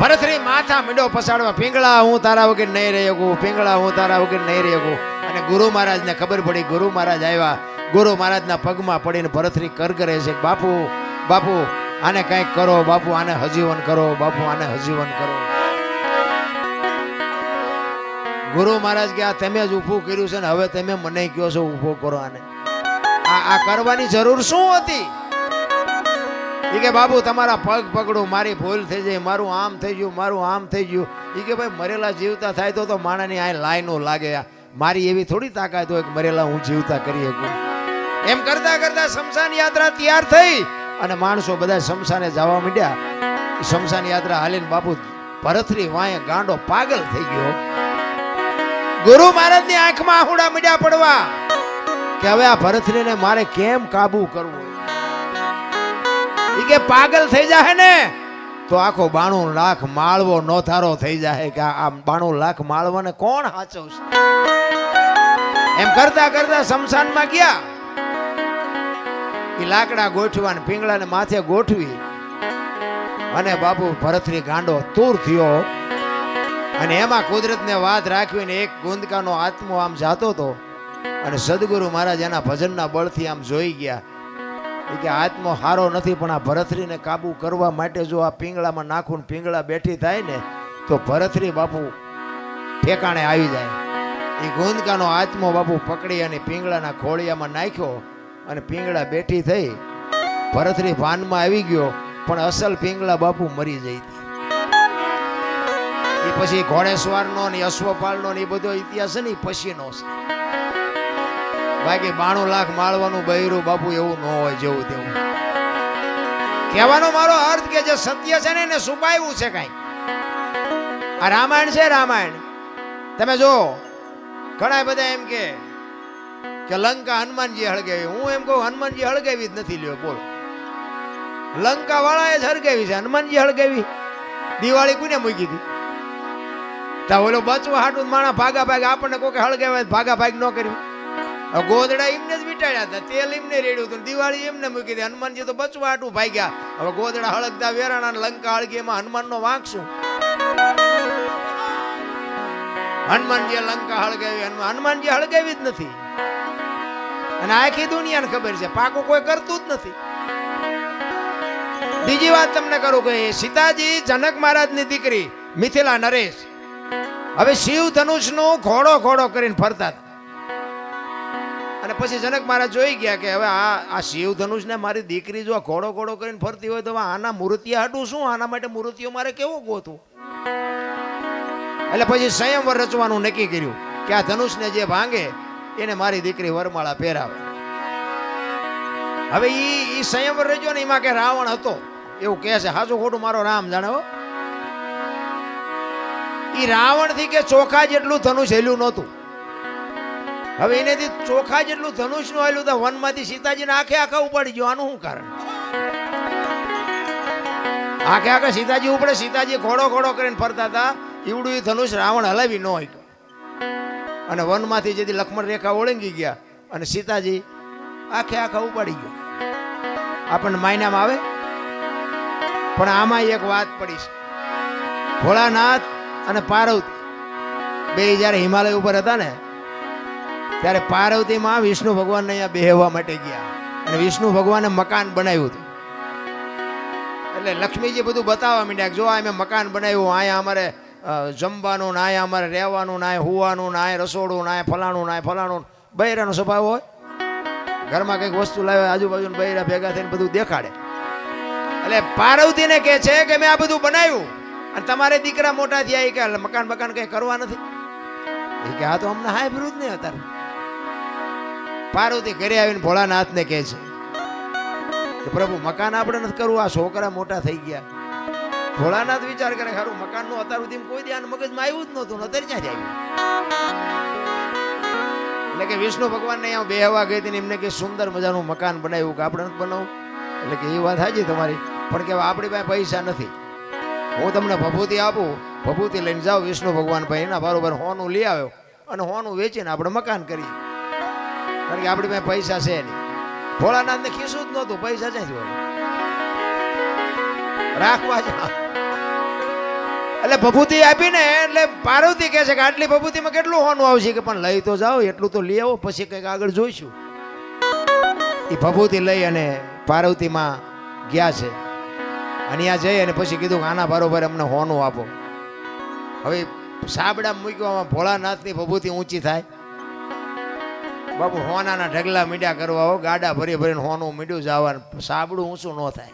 ભરતરી માથા મીંડો પસાડવા, પિંગળા, હું તારા વગર નહીં રહી શકું, પિંગળા, હું તારા વગર નહીં રહી શકું. અને ગુરુ મહારાજને ખબર પડી, ગુરુ મહારાજ આવ્યા. ગુરુ મહારાજના પગમાં પડીને ભરતરી કર કરે છે, બાપુ બાપુ, આને કંઈક કરો, બાપુ, આને હજીવન કરો, બાપુ, આને હજીવન કરો. ગુરુ મહારાજ કે, આ તમે જ ઊભું કર્યું છે ને, હવે તમે મને કહો છો ઊભો કરો આને. આ આ કરવાની જરૂર શું હતી? ઈ કે બાબુ, તમારા પગ પકડું, મારી ભૂલ થઈ જાય, મારું આમ થઈ ગયું, મારું આમ થઈ ગયું. એ કે ભાઈ, મરેલા જીવતા થાય તો તો માણાની આ લાઈનો લાગે મારી એવી થોડી તાકાત હોય કે મરેલા હું જીવતા કરી શકું. એમ કરતા કરતા શમશાન યાત્રા તૈયાર થઈ અને માણસો બધા શમશાને જવા માંડ્યા. શમશાન યાત્રા હાલીને બાપુ ભરતરી વાંય ગાંડો પાગલ થઈ ગયો. ગુરુ મહારાજની આંખમાં આહુડા મીડ્યા પડવા કે હવે આ ભરતરીને મારે કેમ કાબુ કરવું? ઈ કે પાગલ થઈ જાય ને? તો આખો બાણું લાખ માળવો નોથારો થઈ જાય કે આ બાણું લાખ માળવાને કોણ હાચવશે? એમ કરતા કરતા શમશાનમાં ગયા. ઈ લાકડા ગોઠવા ને પીંગળાને માથે ગોઠવી અને બાપુ ભરતરી ગાંડો તૂર થયો. અને એમાં કુદરતને વાત રાખવીને એક ગુંદકાનો આત્મો આમ જાતો હતો અને સદગુરુ મહારાજ એના ભજનના બળથી આમ જોઈ ગયા. ઈ કે હાથમાં હારો નથી, પણ આ ભરતરીને કાબુ કરવા માટે જો આ પિંગળામાં નાખું પીંગળા બેઠી થાય ને, તો ભરતરી બાપુ ઠેકાણે આવી જાય. એ ગુંદકાનો આત્મો બાપુ પકડી અને પિંગળાના ખોળિયામાં નાખ્યો અને પિંગળા બેઠી થઈ ભરતરી ભાનમાં આવી ગયો, પણ અસલ પિંગળા બાપુ મરી જઈ એ પછી ઘોડેશ્વરનો ને અશ્વપાલનો ને એ બધો ઇતિહાસ છે ને પછીનો છે. બાકી બાણું લાખ માળવાનું બૈરું બાપુ એવું ન હોય જેવું તેવું. કહેવાનો મારો અર્થ કે જે સત્ય છે ને એને છુપાયું છે કાંઈ. આ રામાયણ છે રામાયણ. તમે જો ઘણા બધા એમ કે કે લંકા હનુમાનજી હળગાવી. હું એમ કહું, હનુમાનજી હળગાવી જ નથી લ્યો, બોલો. લંકા વાળાએ જ હળગાવી છે. હનુમાનજી હળગાવી. દિવાળી કોને મૂકી હતી? તા ઓલો બચવા હાટું માણા ભાગા ભાગ આપણને કોકે હળગાવે ભાગા ભાગ ન કર્યું. ગોદડા એમને જ વીટાડ્યા હતા. તેલ એમને રેડ્યું હતું દિવાળી એમને મૂકી દે હનુમાનજી તો બચવા હાટું ભાગ્યા હવે ગોદડા હળગતા વેરાણા ને લંકા હળગી એમાં હનુમાનનો વાંક શું? હનુમાનજી લંકા હળગાવી. હનુમાનજી હળગાવી જ નથી. અને આખી દુનિયાને ખબર છે. પાકું કોઈ કરતું જ નથી. બીજી વાત તમને કરું કે સીતાજી જનક મહારાજની દીકરી મિથિલા નરેશ. હવે શિવ ધનુષનું ઘોડો ઘોડો કરીને ફરતા હતા. અને પછી જનક મહારાજ જોઈ ગયા કે હવે આ આ શિવ ધનુષને મારી દીકરી જો ઘોડો ઘોડો કરીને ફરતી હોય તો આના મૂર્તિયા હાટું શું? આના માટે મૂર્તિઓ મારે કેવું ગોતું? એટલે પછી સંયમવર રચવાનું નક્કી કર્યું કે આ ધનુષને જે ભાંગે એને મારી દીકરી વરમાળા પહેરાવે. હવે ઈ સંયમવર રચ્યો ને એમાં કે રાવણ હતો. એવું કહે છે હાજુ ખોટું મારો રામ જાણે હો. ઈ રાવણથી કે ચોખા જેટલું ધનુષ હેલ્યું નહોતું. હવે એનેથી ચોખા જેટલું ધનુષનું આવેલું તો વનમાંથી સીતાજીને આખે આખા ઉપાડી ગયો. આનું શું કારણ? આખે આખે સીતાજી ઉપડે, સીતાજી ઘોડો ઘોડો કરીને ફરતા હતા. ઈવડું એ ધનુષ રાવણ હલાવી ન હોય અને વનમાંથી જેથી લક્ષ્મણ રેખા ઓળંગી ગયા અને સીતાજી આખે આખા ઉપાડી ગયો. આપણને માયનામાં આવે? પણ આમાં એક વાત પડી છે. ભોળાનાથ અને પાર્વતી બે જ્યારે હિમાલય ઉપર હતા ને ત્યારે પાર્વતીમાં વિષ્ણુ ભગવાનને અહીંયા બેહવા માટે ગયા. અને વિષ્ણુ ભગવાને મકાન બનાવ્યું હતું. એટલે લક્ષ્મીજી બધું બતાવવા માંડ્યા જો આ મેં મકાન બનાવ્યું અહીંયા અમારે જમવાનું ને અમારે રહેવાનું ને હુવાનું ને રસોડું ને ફલાણું ને ફલાણું બૈરાનો સ્વભાવ હોય? ઘરમાં કંઈક વસ્તુ લાવે આજુબાજુ બૈરા ભેગા થઈને બધું દેખાડે. એટલે પાર્વતીને કહે છે કે મેં આ બધું બનાવ્યું. અને તમારે દીકરા મોટા થયા એ કે મકાન બકાન કંઈ કરવા નથી. એ કે આ તો અમને હાય વિરુદ્ધ નહીં અત્યારે પાર્વતી ઘરે આવીને ભોળાનાથને કહે છે કે પ્રભુ, મકાન આપણે નથી કરવું, આ છોકરા મોટા થઈ ગયા. ભોળાનાથ વિચાર કરે ખરું મકાનનું અત્યાર સુધી કોઈ ધ્યાન મગજમાં આવ્યું જ નહોતું અત્યારે ક્યાં આવ્યું એટલે કે વિષ્ણુ ભગવાનને અહીંયા બેહવા ગઈ હતી એમને કે સુંદર મજાનું મકાન બનાવ્યું કે આપણે નથી બનાવું એટલે કે એ વાત સાચી તમારી, પણ કે આપણી પાસે પૈસા નથી. હું તમને ભભૂતિ આપું, ભભૂતિ લઈને જાઉં વિષ્ણુ ભગવાન ભાઈ, એના બરોબર હોનું લઈ આવ્યો અને હોનું વેચીને આપણે મકાન કરીએ. કારણ કે આપણી પાસે પૈસા છે નહીં. ભોળાનાથને ખીસું જ નહોતું, પૈસા છે રાખવા જા. એટલે ભભૂતિ આપીને, એટલે પાર્વતી કહે છે કે આટલી ભભૂતિમાં કેટલું હોનું આવશે? કે પણ લઈ તો જાઓ, એટલું તો લઈ આવો, પછી કંઈક આગળ જોઈશું. એ ભભૂતિ લઈ અને પાર્વતીમાં ગયા છે. અને ત્યાં જઈ અને પછી કીધું કે આના બરોબર અમને હોનું આપો. હવે સાબડા મૂક્યો ભોળાનાથની ભભૂતિ ઊંચી થાય. બાપુ, હોનાના ઢગલા મીડ્યા કરવા હો, ગાડા ભરી ભરીને હોનું મીડ્યું જવાનું. સાબડું ઊંચું ન થાય.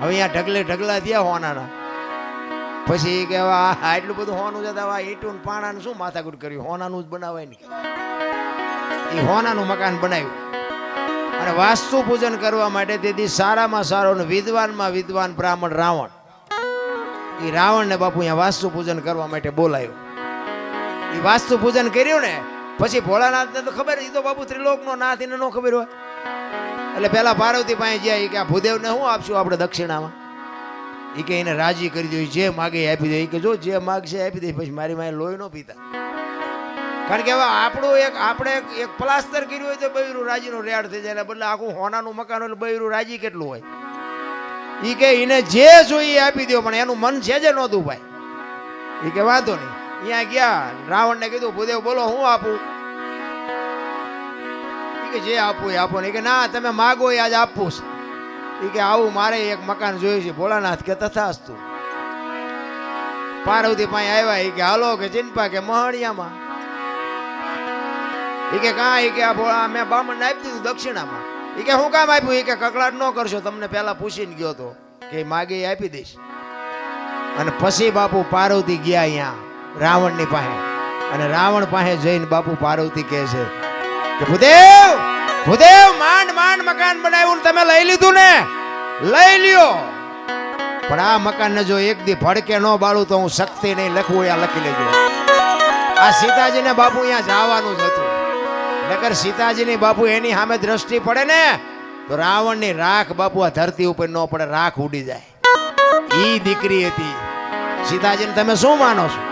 હવે અહીંયા ઢગલે ઢગલા થયા હોનાના. પછી એ કહેવા આટલું બધું હોનું જતા આ ઈટું પાણાનું શું માથાકૂટ કર્યું? હોનાનું જ બનાવાય નહીં એ હોનાનું મકાન બનાવ્યું. અને વાસ્તુ પૂજન કરવા માટે તેથી સારામાં સારો વિદ્વાનમાં વિદ્વાન બ્રાહ્મણ રાવણ. એ રાવણને બાપુ અહીંયા વાસ્તુ પૂજન કરવા માટે બોલાયો. એ વાસ્તુ પૂજન કર્યું ને પછી ભોળાનાથને તો ખબર એ તો બાબુ ત્રિલોકનો નાથ એને ન ખબર હોય. એટલે પેલા પાર્વતી પાસે જાય કે આ ભૂદેવને શું આપશું આપણે દક્ષિણામાં? એ કે એને રાજી કરી દઉં જે માગે આપી દે. એ કે જો જે માગશે આપી દે, પછી મારી માએ લોહી ન પીતા. કારણ કે હવે આપણું એક, આપણે એક- પ્લાસ્ટર કર્યું હોય તો બૈરું રાજીનું રેડ થઈ જાય બદલે આખું હોનાનું મકાન એટલે બૈરું રાજી કેટલું હોય? એ કે એને જે જોઈએ આપી દો પણ એનું મન છે જ નહોતું ભાઈ એ કે વાંધો નહીં. અહીંયા ગયા. રાવણને કીધું, ભૂદેવ, બોલો, હું આપું? કે, જે આપવું એ આપો. ને કે, ના, તમે માગો એ આજ આપવું છે. એ કે, આવું મારે એક મકાન જોયું છે, ભોળાનાથ કે તથાસ્તુ. પાર્વતી પાસે આવ્યા એ કે, હાલો, કે ચિંપા કે મહણિયામાં. એ કે, કાં? એ કે, આ ભોળા મેં બામણને આપી દીધું દક્ષિણામાં. ઈ કે, હું કામ આપ્યું? એ કે, કકડાટ ન કરશો, તમને પહેલા પૂછીને ગયો તો. કે માગે આપી દઈશ. અને પછી બાપુ પાર્વતી ગયા અહીંયા. રાવણની પાસે. અને રાવણ પાસે જઈને બાપુ પાર્વતી કહે છે કે, ભૂદેવ ભૂદેવ, માંડ માંડ મકાન બનાવ્યું તમે લઈ લીધું ને? લઈ લ્યો. પણ આ મકાનને જો એક દી ભડકે ન બાળું તો હું શક્તિ નહીં લખવું અહીંયા લખી લેજો. આ સીતાજીને બાપુ અહીંયા જવાનું જ હતું. નકર સીતાજીની બાપુ એની સામે દ્રષ્ટિ પડે ને, તો રાવણની રાખ બાપુ આ ધરતી ઉપર ન પડે, રાખ ઉડી જાય. ઈ દીકરી હતી. સીતાજીને તમે શું માનો છો?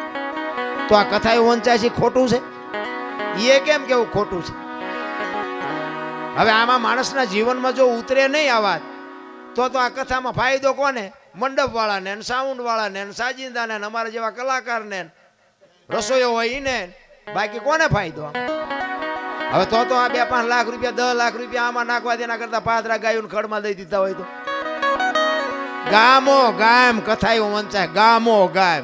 તો આ કથા એવું વંચાય છે ખોટું છે? એ કેમ કેવું ખોટું છે? હવે આમાં માણસના જીવનમાં જો ઉતરે નહીં આ વાત, તો તો આ કથામાં ફાયદો કોને? મંડપ વાળાને ને સાઉન્ડ વાળાને ને સાજિંદાને ને અમારા જેવા કલાકારને ને. રસોઈયો હોય એને બાકી કોને ફાયદો? હવે તો તો આ બે પાંચ લાખ રૂપિયા, દસ લાખ રૂપિયા આમાં નાખવા તેના કરતા પાત્રા ગાયું ખડમાં દઈ દીધા હોય તો. ગામો ગામ કથાયું વંચાય, ગામો ગામ.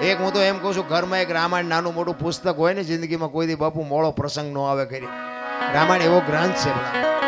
એક હું તો એમ કહું છું, ઘરમાં એક રામાયણ નાનું મોટું પુસ્તક હોય ને, જિંદગીમાં કોઈ દી બાપુ મોડો પ્રસંગ ન આવે કરી રામાયણ એવો ગ્રંથ છે ભલા.